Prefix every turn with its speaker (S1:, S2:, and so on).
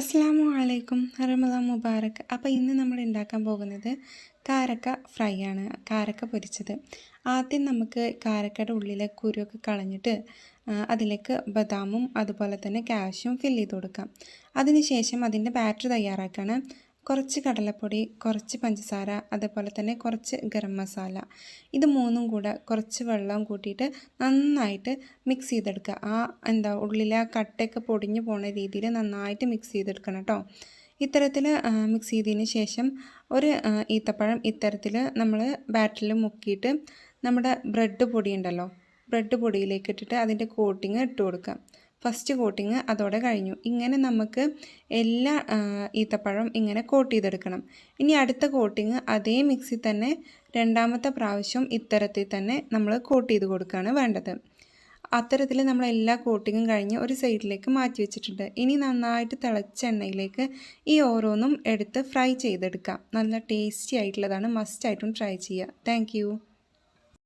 S1: അസ്സാമു അലൈക്കും റമദാൻ മുബാറക്. അപ്പോൾ ഇന്ന് നമ്മൾ ഉണ്ടാക്കാൻ പോകുന്നത് കാരക്ക ഫ്രൈ ആണ് കാരക്ക പൊരിച്ചത്. ആദ്യം നമുക്ക് കാരക്കയുടെ ഉള്ളിലെ കുരുവൊക്കെ കളഞ്ഞിട്ട് അതിലേക്ക് ബദാമും അതുപോലെ തന്നെ കാഷ്യും ഫില്ല് ചെയ്ത് കൊടുക്കാം. അതിനുശേഷം അതിന്റെ ബാറ്റർ തയ്യാറാക്കാണ്. കുറച്ച് കടലപ്പൊടി കുറച്ച് പഞ്ചസാര അതുപോലെ തന്നെ കുറച്ച് ഗരം മസാല. ഇത് മൂന്നും കൂടെ കുറച്ച് വെള്ളം കൂട്ടിയിട്ട് നന്നായിട്ട് മിക്സ് ചെയ്തെടുക്കുക. ആ എന്താ ഉള്ളിലെ ആ കട്ടയൊക്കെ പൊടിഞ്ഞു പോണ രീതിയിൽ നന്നായിട്ട് മിക്സ് ചെയ്തെടുക്കണം കേട്ടോ ഇത്തരത്തിൽ മിക്സ് ചെയ്തതിന് ശേഷം ഒരു ഈത്തപ്പഴം ഇത്തരത്തിൽ നമ്മൾ ബാറ്ററിൽ മുക്കിയിട്ട് നമ്മുടെ ബ്രെഡ് പൊടി ഉണ്ടല്ലോ ബ്രെഡ് പൊടിയിലേക്ക് ഇട്ടിട്ട് അതിന്റെ കോട്ടിങ് ഇട്ട് കൊടുക്കാം ഫസ്റ്റ് കോട്ടിങ് അതോടെ കഴിഞ്ഞു. ഇങ്ങനെ നമുക്ക് എല്ലാ ഈത്തപ്പഴം ഇങ്ങനെ കോട്ട് ചെയ്തെടുക്കണം. ഇനി അടുത്ത കോട്ടിങ് അതേ മിക്സി തന്നെ രണ്ടാമത്തെ പ്രാവശ്യം ഇത്തരത്തിൽ തന്നെ നമ്മൾ കോട്ട് ചെയ്ത് കൊടുക്കുകയാണ് വേണ്ടത്. അത്തരത്തിൽ നമ്മൾ എല്ലാ കോട്ടിങ്ങും കഴിഞ്ഞ് ഒരു സൈഡിലേക്ക് മാറ്റി വെച്ചിട്ടുണ്ട്. ഇനി നന്നായിട്ട് തിളച്ച എണ്ണയിലേക്ക് ഈ ഓരോന്നും എടുത്ത് ഫ്രൈ ചെയ്തെടുക്കാം. നല്ല ടേസ്റ്റി ആയിട്ടുള്ളതാണ്. മസ്റ്റായിട്ടും ട്രൈ ചെയ്യുക. താങ്ക്